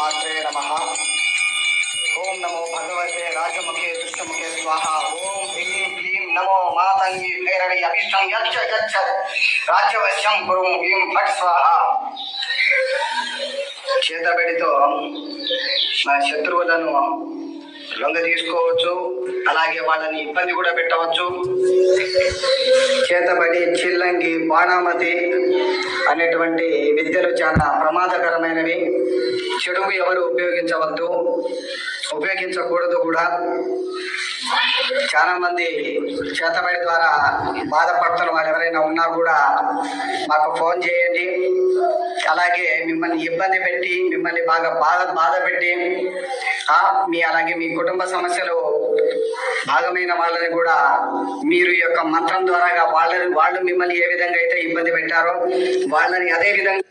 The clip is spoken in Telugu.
మాత్రే నమ ఓం నమో భగవతే రాజముఖే దుష్టముఖే స్వాహ ఓం హ్రీం క్లీం నమో మాతంగి భైరవి అభిష్టం యక్ష యక్ష రాజ్యవశ్యం గురు హ్రీం ఫట్ స్వాహ చేతబడితో మన శత్రువులను లొంగ తీసుకోవచ్చు అలాగే వాళ్ళని ఇబ్బంది కూడా పెట్టవచ్చు. చేతబడి చిల్లంగి బాణామతి అనేటువంటి విద్యలు చాలా ప్రమాదకరమైనవి. చెడుకు ఎవరు ఉపయోగించవద్దు. ఉపయోగించకూడదు కూడా. చాలా మంది చేతబడి ద్వారా బాధపడుతున్న వారు ఎవరైనా ఉన్నా కూడా మాకు ఫోన్ చేయండి. అలాగే మిమ్మల్ని ఇబ్బంది పెట్టి మిమ్మల్ని బాగా బాధ బాధ పెట్టి మీ అలాగే మీ కుటుంబ సమస్యలు భాగమైన వాళ్ళని కూడా మీరు యొక్క మంత్రం ద్వారాగా వాళ్ళని వాళ్ళు మిమ్మల్ని ఏ విధంగా అయితే ఇబ్బంది పెట్టారో వాళ్ళని అదే విధంగా